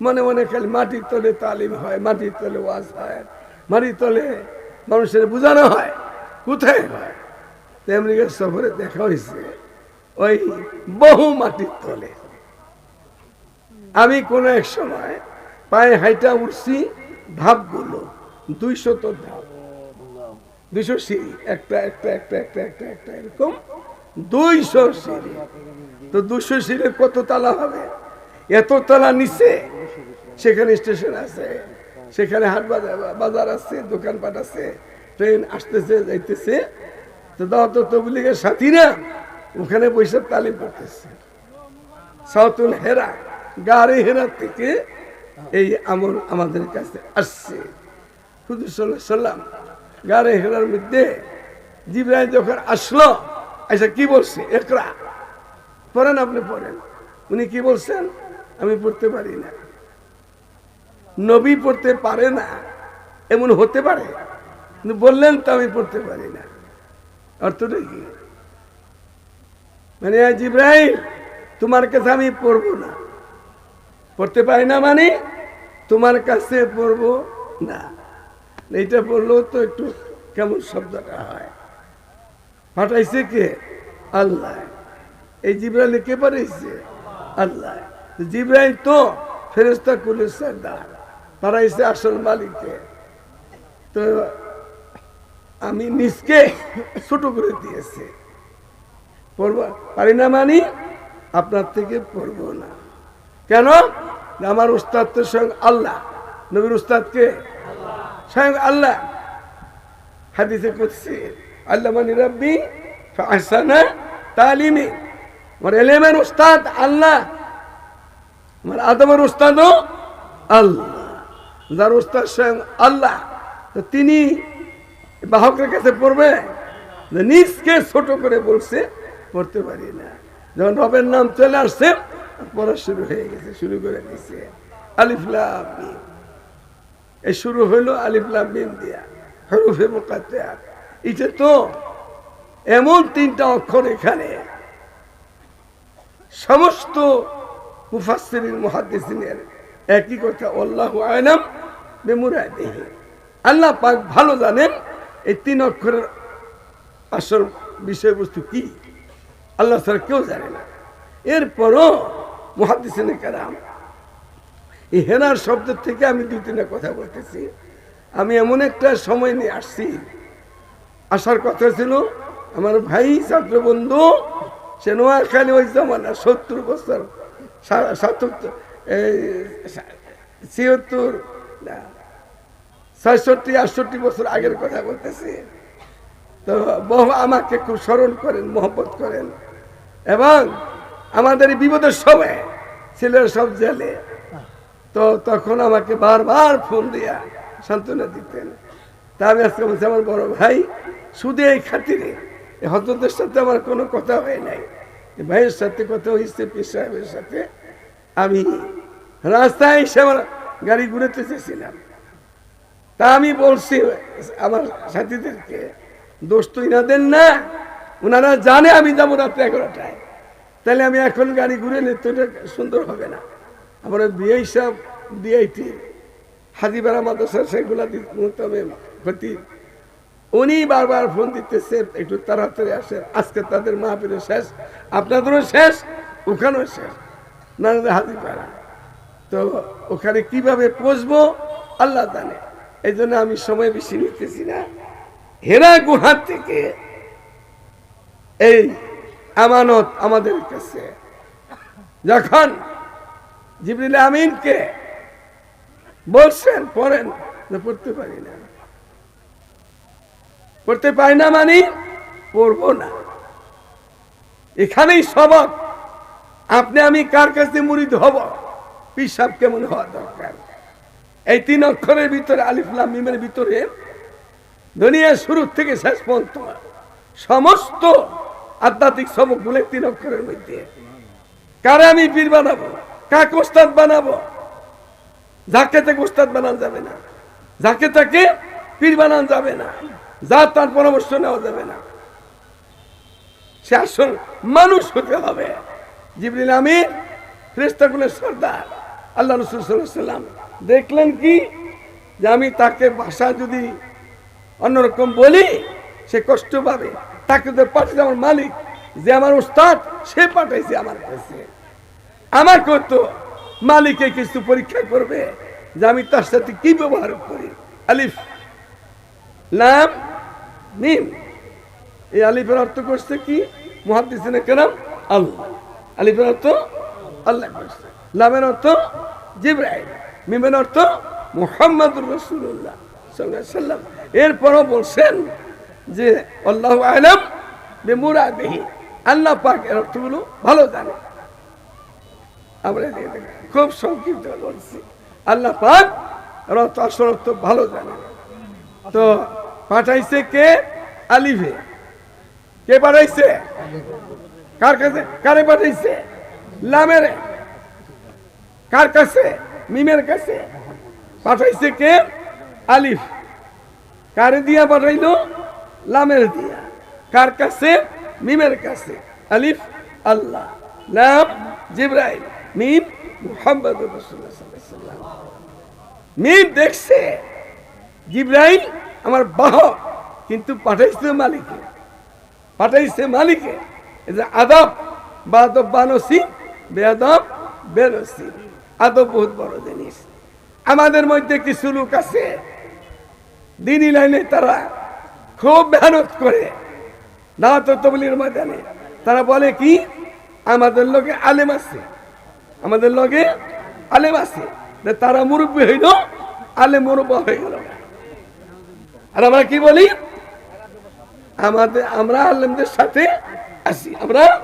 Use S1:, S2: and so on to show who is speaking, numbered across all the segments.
S1: মনে মনে খালি মাটির তলে তালিম হয়, মাটির তলে ওয়াজ হয়, মাটির তলে মানুষের বোঝানো হয়, কোথায় হয়? তো আমেরিকার সফরে দেখা হয়েছে, ওই বহু মাটির তলে। আমি কোনো এক সময় পায়ে হাইটা উঠছি, ধাপগুলো, দুইশত ধাপ। দুইশো সিঁড়ি, একটা একটা একটা একটা একটা একটা, এরকম দুইশো সিঁড়ি। তো দুশো সিঁড়ি কত তালা হবে? এত তালা নিচে, সেখানে স্টেশন আছে, সেখানে হাট বাজার বাজার আছে, দোকানপাট আছে, ট্রেন আসতেছে, যাইতেছে। তো দাও তো তবলিগের সাথীরা ওখানে বৈশাখ তালিম করতেছে সাউথুল হেরা, গাড়ি হেরা থেকে এই আমল আমাদের কাছে আসছে। সাল্লাহ সাল্লাম গাড়ি হেরার মধ্যে জিব্রাইল যখন আসলো আচ্ছা কি বলছে? একরা। পড়েন আপনি, পড়েন। উনি কি বলছেন? আমি পড়তে পারি না। নবী পড়তে পারে না, এমন হতে পারে। কিন্তু বললেন তো আমি পড়তে পারি না। অর্থটা কি? মানে আজ তোমার কাছে আমি পড়ব না। পড়তে পারি না মানে তোমার কাছে পড়ব না। এইটা পড়লেও তো একটু কেমন শব্দটা হয়। পাঠাইছে কে? আল্লাহ। এই জিব্রাইলে কে পাঠাইছে আল্লাহ। জিব্রাইল তো ফেরেস্তা কুলের সর্দার পাঠাইছে আসল মালিককে। তো আমি নিজকে ছোট করে দিয়েছে। পড়ব পারি না মানি? আপনার থেকে পড়ব না। কেন? আমার উস্তাদ তো স্বয়ং আল্লাহ। নবীর উস্তাদকে স্বয়ং আল্লাহ। হাদিসে করছে আল্লাহ মানি রব্বি আহসানা তালিমি। আমার এলেমের উস্তাদ আল্লাহ। আমার আদমের উস্তাদও আল্লাহ। যার উস্তাদ স্বয়ং আল্লাহ। তিনি বাহকের কাছে পড়বে নিজকে ছোট করে বলছে, পড়তে পারি না। যখন রবের নাম চলে আসছে, পড়া শুরু হয়ে গেছে, শুরু করে দিছে। আলিফলাম এই শুরু হইল আলিফলাম মিম দিয়া, হরুফে মোকাত্তা এটা তো এমন তিনটা অক্ষর এখানে। সমস্ত মুফাসসিরিন একই কথা, আল্লাহু আল্লাহ পাক ভালো জানেন এই তিন অক্ষরের আসল বিষয়বস্তু কি? আল্লাহ স্যার কেউ জানে না। এরপরও মহাদিসিনে কারাম এই হেনার শব্দ থেকে আমি দুই তিনটা কথা বলতেছি। আমি এমন একটা সময় নিয়ে আসছি, আসার কথা ছিল, আমার ভাই ছাত্র বন্ধু সে নোয়াখালী ওই জমানা সত্তর বছর ছিয়াত্তর, ছয়ষট্টি, আটষট্টি বছর আগের কথা বলতেছি। তো বহু আমাকে খুব স্মরণ করেন, মোহব্বত করেন। এবং আমাদের বিপদের সময় ছেলেরা সব জেলে। তো তখন আমাকে বারবার ফোন দিয়া সান্ত্বনা দিতেন। তা আমি আজকে বলছি, আমার বড় ভাই, শুধু এই খাতিরে হজরতের সাথে আমার কোনো কথা হয় নাই। ভাইয়ের সাথে কথা হয়েছে, পীর সাহেবের সাথে, আমি রাস্তায় এসে আমার গাড়ি ঘুরেতে চেয়েছিলাম। তা আমি বলছি, আমার সাথীদেরকে দোষ তো ইনাদের না ওনারা জানে আমি যাব রাত্রে এগারোটায়। তাহলে আমি এখন গাড়ি ঘুরে নিতে সুন্দর হবে না। আমার বিয়ে হিসাব দিয়েছি হাজিবাড়া মাদ্রাসা, সেগুলা দিতে হবে ক্ষতি উনি বারবার ফোন দিতেছে, একটু তাড়াতাড়ি আসেন, আজকে তাদের মাহফিলের শেষ, আপনাদেরও শেষ, ওখানেও শেষ, না হাজিপাড়া তো ওখানে কীভাবে পৌঁছবো, আল্লাহ জানে। এই জন্য আমি সময় বেশি নিতেছি না। হেরা গুহার থেকে এই আমানত আমাদের কাছে। যখন জিবরিল আমিনকে বলছেন, পড়েন পড়তে পারি না। পড়তে পারি না মানে? পড়ব না। এখানেই সবক। আপনি আমি কার কাছে মুড়িদ হব? পিসাব কেমন হওয়া দরকার? এই তিন অক্ষরের ভিতরে আলিফলাম মিমের ভিতরে দুনিয়া শুরু থেকে শেষ পর্যন্ত সমস্ত আধ্যাত্মিক সবকগুলো তিন অক্ষরের মধ্যে। কারে আমি পীর বানাবো? কাকে ওস্তাদ বানাবো? যাকে তাকে ওস্তাদ বানানো যাবে না। যাকে তাকে পীর বানানো যাবে না। যা তার পরামর্শ নেওয়া যাবে না। সে আসল মানুষ হতে হবে। জিবরিল আমির ফ্রেস্তাগুলের সর্দার আল্লাহ রসুল দেখলেন কি? যে আমি তাকে ভাষা যদি অন্যরকম বলি, সে কষ্ট পাবে। তাকে তো পাঠিয়েছে আমার মালিক, যে আমার উস্তাদ, সে পাঠাইছে আমার কাছে। আমাকে তো মালিকে কিছু পরীক্ষা করবে যে আমি তার সাথে কি ব্যবহার করি? আলিফ। লাম, মিম। এই আলিফের অর্থ করছে কি? মহাদিসিনে কেরাম, আল্লাহ। আলিফের অর্থ আল্লাহ করছে। লামের অর্থ জিব্রাইল, মিমের অর্থ মুহাম্মদুর রসুল্লাহ সাল্লাম। এরপরও বলছেন যে, আল্লাহ আলম বেমুরাদেহি। আল্লাহ পাক এর অর্থগুলো ভালো জানে। আমরা। খুব সংক্ষিপ্ত বলছি। আল্লাহ পাক অর্থ আসল অর্থ ভালো জানে। তো পাঠাইছে কে? আলিফে। কে পাঠাইছে? কার কাছে? কারে পাঠাইছে? লামের। কার কাছে? মিমের কাছে। পাঠাইছে কে? আলিফ। কারে দিয়া পাঠাইলো? লামের দিয়া। কার কাছে? মিমের কাছে। আলিফ, আল্লাহ। লাম, জিব্রাইল। মিম মুহাম্মদ রাসূলুল্লাহ সাল্লাল্লাহু আলাইহি ওয়াসাল্লাম। মিম দেখছে। জিব্রাইল আমার বাহক কিন্তু পাঠাইছে মালিকে। পাঠাইছে মালিকে। আদব বা আদব বানসি বেআদব বেনসি আদব বহুত বড় জিনিস। আমাদের মধ্যে কিছু লোক আছে দিনই লাইনে তারা খুব মেহনত করে না তো তবলির ময়দানে। তারা বলে কি, আমাদের লগে আলেম আছে, আমাদের লগে আলেম আছে। তারা মুরব্বী হইল, আলেম মুরব্বা হয়ে গেল। আর আমরা কি বলি? আমাদের, আমরা আলেমদের সাথে আছি। আমরা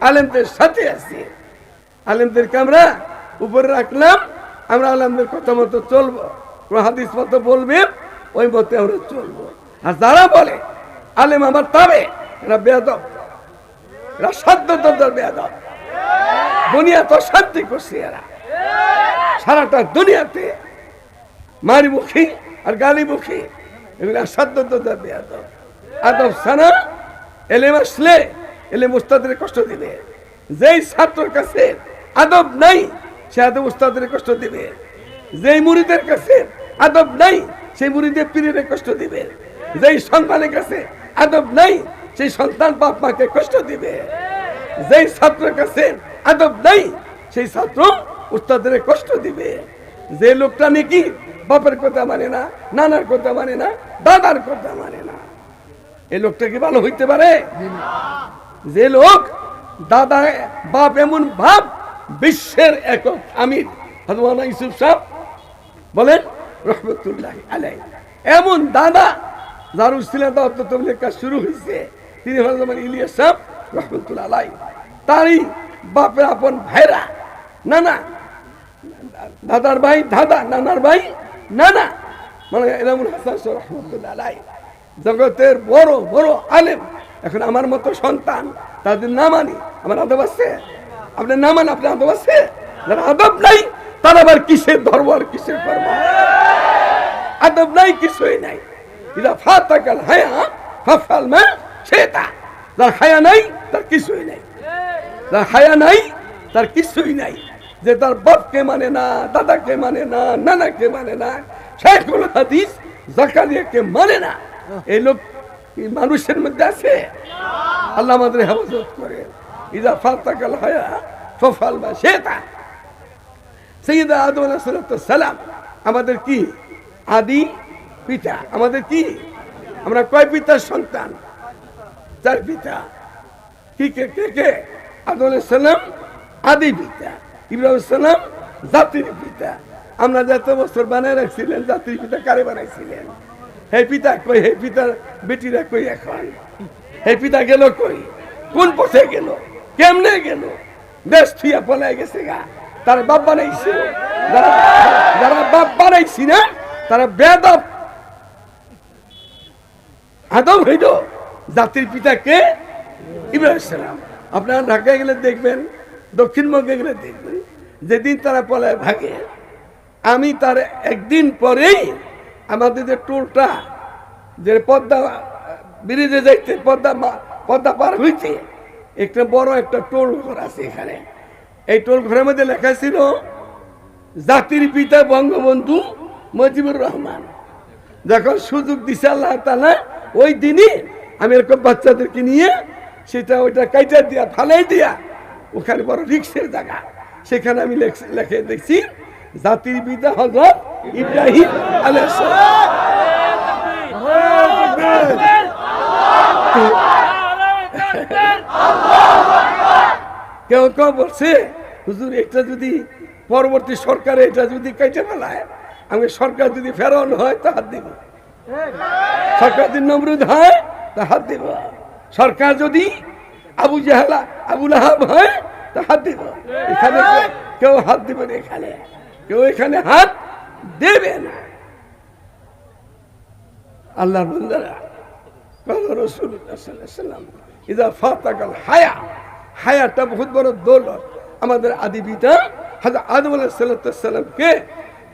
S1: আলেমদের সাথে আছি। আলেমদেরকে আমরা উপরে রাখলাম, আমরা আলেমদের কথা মতো চলবো। হাদিস মতো বলবে, ওই মতে আমরা চলবো। আর যারা বলে, আলেম আমার তবে, এরা বেয়াদব। এরা সাধ্য দর বেয়াদব। দুনিয়া তো শান্তি করছে এরা। সারাটা দুনিয়াতে মারিমুখী আর গালিমুখী। এগুলো সাধ্য দর বেয়াদব আদব। সানা এলেম আসলে এলেম উস্তাদের কষ্ট দিবে। যেই ছাত্রের কাছে আদব নাই, সে আদব উস্তাদের কষ্ট দিবে। যেই মুড়িদের কাছে আদব নাই, সেই মুড়িদের পীরের কষ্ট দিবে। যেই সন্তানের কাছে আদব নাই, সেই সন্তান বাপ মাকে কষ্ট দিবে। যেই ছাত্রের কাছে আদব নাই, সেই ছাত্র উস্তাদের কষ্ট দিবে। যে লোকটা নাকি বাপের কথা মানে না, নানার কথা মানে না, দাদার কথা মানে না। এই লোকটা কি ভালো হইতে পারে? যে লোক দাদা, বাপ এমন ভাব, বিশ্বের একক আমির হজমানা ইউসুফ সাহ বলেন, রহমতুল্লাহ আলাই এমন দাদা যার তবলিগের কাজ শুরু হয়েছে তিনি হজমান ইলিয়াস সাহ রহমতুল্লাহ আলাই তারই বাপের আপন ভাইরা না না দাদার ভাই, দাদা, নানার ভাই, নানা। মানে এলামুল হাসান রহমতুল্লাহ জগতের বড় বড় আলেম। এখন আমার মতো সন্তান, তাদের না মানি, আমার আদব আছে? আপনার না মানে আপনার আদব আছে? যারা আদব নাই, তার আবার কিসের ধর্ম আর কিসের কর্ম আদব নাই, কিছুই নাই। ইদা ফাতাকাল হায়া ফাফাল মা সেটা যার হায়া নাই, তার কিছুই নাই। যার হায়া নাই, তার কিছুই নাই। যে তার বাপকে মানে না, দাদাকে মানে না, নানাকে মানে না শেখুল হাদিস জাকারিয়াকে মানে না। এই লোক মানুষের মধ্যে আছে? আল্লাহ আমাদের হেফাজত করে। ইদা ফাতাকাল হায়া, ফফাল বা সেটা সৈয়দ আদম সালাম, আমাদের কি? আদি পিতা। আমাদের কি? আমরা কয় পিতার সন্তান? চার পিতা। কি, কে কে কে? আদম সালাম আদি পিতা। ইব্রাহিম জাতির পিতা। আমরা যত বছর বানায় রাখছিলেন, জাতির পিতা কারে বানাইছিলেন? হে পিতা কই, হে পিতার বেটিরা কই এখন? হে পিতা গেল কই? কোন পথে গেল? কেমনে গেল? দেশ থুইয়া পলাই গেছে গা। তার বাপ বানাইছে। যারা যারা বাপ বানাইছি না, তারা বেদব। আদম হইল জাতির পিতাকে ইব্রাহিম সালাম। আপনারা ঢাকায় গেলে দেখবেন দক্ষিণবঙ্গে গেলে যেদিন তারা পলায় ভাগে, আমি তার একদিন পরেই আমাদের যে টোলটা যে পদ্মা, ব্রিজে যাইতে পদ্মা পদ্মা পার হইতে, একটা বড় একটা টোল ঘর আছে এখানে। এই টোল ঘরের মধ্যে লেখা ছিল, জাতির পিতা বঙ্গবন্ধু মুজিবুর রহমান। যখন সুযোগ দিছে আল্লাহ তালা ওই দিনই আমি এরকম বাচ্চাদেরকে নিয়ে সেটা ওইটা কাইটা দিয়া ফালাই দিয়া ওখানে বড় রিক্সের জায়গা। সেখানে আমি লেখ- দেখছি জাতির পিতা হজরত ইব্রাহিম কেউ কেউ বলছে, হুজুর, এটা যদি পরবর্তী সরকারে এটা যদি কেটে ফেলায়, আমি সরকার যদি ফেরানো হয়, তা হাত দিব। সরকার যদি নমরুদ হয়, তা হাত দিব। সরকার যদি আবু জাহালা আবুল আহাব হয় তা হাত দিব এখানে কেউ- কেউ হাত দিবে না এখানে কেউ এখানে হাত দেবে না আল্লাহ বন্দারা قال رسول الله صلى الله عليه وسلم إذا فاتك الحياة হায়াটা বহুত বড় দৌলত আমাদের আদি পিতা হাজর আদম আলাহিসাল্লামকে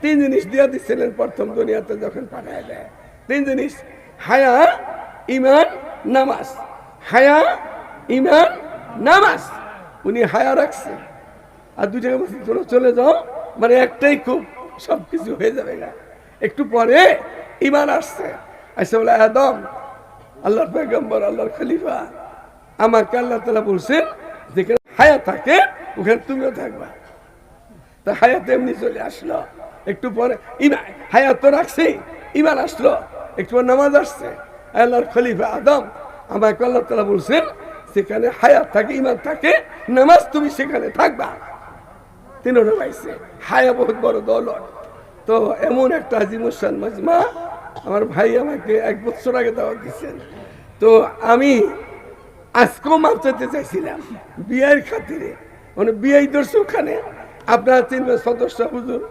S1: তিন জিনিস দিয়ে দিচ্ছিলেন প্রথম দুনিয়াতে যখন পাঠায় দেয় তিন জিনিস হায়া ইমান নামাজ হায়া ইমান, নামাজ। উনি হায়া রাখছে। আর দু জায়গায় চলে যাও। মানে একটাই খুব সব কিছু হয়ে যাবে না একটু পরে ইমান আসছে। আসছে বলে, আদম, আল্লাহর পেগম্বর আল্লাহর খলিফা, আমাকে আল্লাহ তালা বলছেন যেখানে হায়া থাকে, ওখানে তুমিও থাকবা। তা হায়াত এমনি চলে আসলো। একটু পরে ইমান হায়াত তো রাখছি ইমান আসলো। একটু পর নামাজ আসছে। আল্লাহর খলিফা আদম, আমাকে আল্লাহ তালা বলছেন সেখানে হায়াত থাকে ইমান থাকে, নামাজ তুমি সেখানে থাকবা। তিনটা পাইছে হায়া বহুত বড় দৌলত। তো এমন একটা আজিমুসান মাজমা আমার ভাই আমাকে এক বছর আগে দাওয়াত দিচ্ছেন তো আমি আজকেও মাপ চাইতে চাইছিলাম, বিয়ের খাতিরে। মানে বিয়ে ধরছে ওখানে আপনারা চিনবেন, সদস্য, হুজুর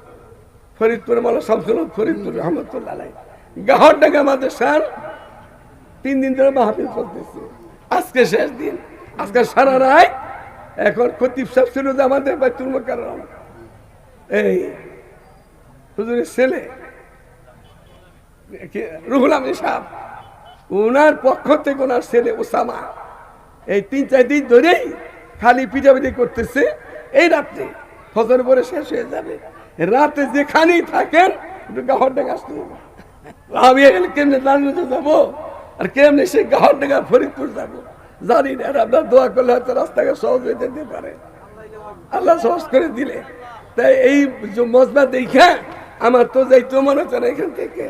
S1: ফরিদপুর মালা শামসুল ফরিদপুর রহমতুল্লাহ গাহর ডাঙ্গা আমাদের সার তিন দিন ধরে মাহফিল চলতেছে। আজকে শেষ দিন, আজকে সারা রায় এখন খতিব সাহেব ছিল যে আমাদের বাইতুল মোকাররম। এই হুজুরের ছেলে রুহুল আমিন সাহেব ওনার পক্ষ থেকে ওনার ছেলে ওসামা, এই তিন, চার দিন ধরেই খালি পিটাপিটি করতেছে। এই রাত্রে ফজর পরে শেষ হয়ে যাবে। রাতে যেখানেই থাকেন, একটু গাহর ডেকে আসতে হবে। আমি এখানে কেমনে দাঁড়িয়ে যাব? আর কেমনে সেই গাহর ডেকা ফরিদপুর যাব? জানি না, আর আপনার দোয়া করলে হয়তো রাস্তাঘাট সহজ হয়ে যেতে পারে। আল্লাহ সহজ করে দিলে। তাই এই যে মজমা দেখা আমার তো যাইতো মনে হচ্ছে না এখান থেকে।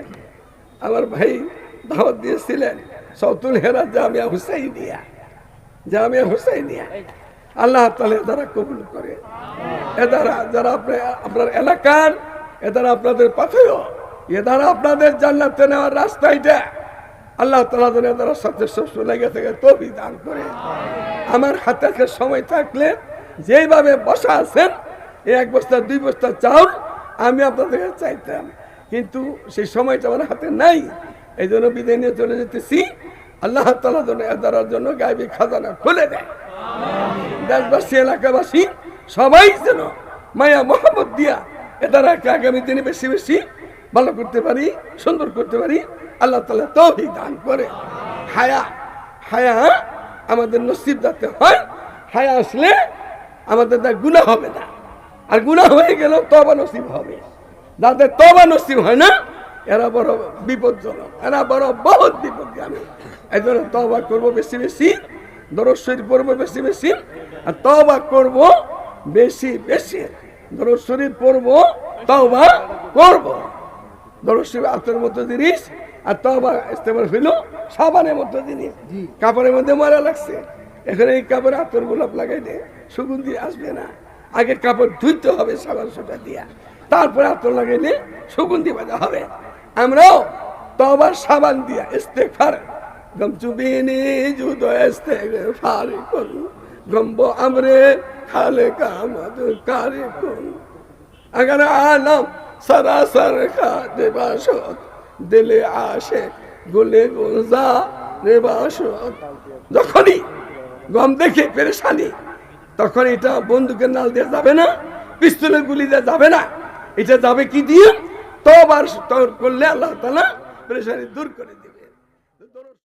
S1: আমার ভাই দাওয়াত দিয়েছিলেন সতুল হেরা জামিয়া হুসাইনিয়া। জামিয়া হুসাইনিয়া। আল্লাহ তালে দ্বারা কবুল করে। এ দ্বারা যারা আপনার আপনার এলাকার এ দ্বারা আপনাদের পাথেয় এ দ্বারা আপনাদের জান্নাতে নেওয়ার রাস্তা এটা। আল্লাহ তালা যেন এ দ্বারা সচেষ্ট লেগে থেকে তবি দান করে। আমার হাতে সময় থাকলে যেভাবে বসা আছেন এক বস্তা দুই বস্তা চাউল আমি আপনাদের কাছে চাইতাম। কিন্তু সেই সময়টা আমার হাতে নাই। এই জন্য বিদায় নিয়ে চলে যেতেছি। আল্লাহ তালা যেন এদারার জন্য গাইবি খাজানা খুলে দেয়। দেশবাসী এলাকাবাসী সবাই যেন মায়া মোহাম্মদ দিয়া এ দ্বারাকে আগামী দিনে বেশি বেশি ভালো করতে পারি সুন্দর করতে পারি। আল্লাহ তালা তৌফিক দান করে। হায়া হায়া আমাদের নসিব যাতে হয়, হায়া আসলে আমাদের তার গুণা হবে না। আর গুণা হয়ে গেলেও তবা নসিব হবে। যাদের তবা নসিব হয় না, এরা বড় বিপজ্জনক, এরা বড় বহুত বিপদগামী এই জন্য তবা করব বেশি বেশি দরশ্বরী পড়ব বেশি বেশি, আর তবা করব বেশি বেশি। দরশ্বরী পড়ব তবা করব। দরশ্বরী আত্মের মতো জিনিস আর তবা ইস্তেমাল হইল সাবানের মতো জিনিস। কাপড়ের মধ্যে মারা লাগছে। এখানে এই কাপড়ে আতর গোলাপ লাগাইলে সুগন্ধি আসবে না। আগে কাপড় ধুইতে হবে সাবান সোটা দিয়া। তারপরে আতর লাগাইলে সুগন্ধি বাজা হবে। আমরাও তবার সাবান দিয়া ইস্তেফার গম চুবিনি জুদ ইস্তেফার করু গম্ব আমরে খালে কামাদ কারে কোন আগার আলাম খা দেবাসত দিলে আসে গোলে গুলজা যখনই গম দেখে পেরেশানি, তখন এটা বন্দুকের নাল দিয়ে যাবে না, পিস্তলের গুলি দিয়ে যাবে না। এটা যাবে কি দিয়ে? তবার করলে আল্লাহ তালা পেরেশানি দূর করে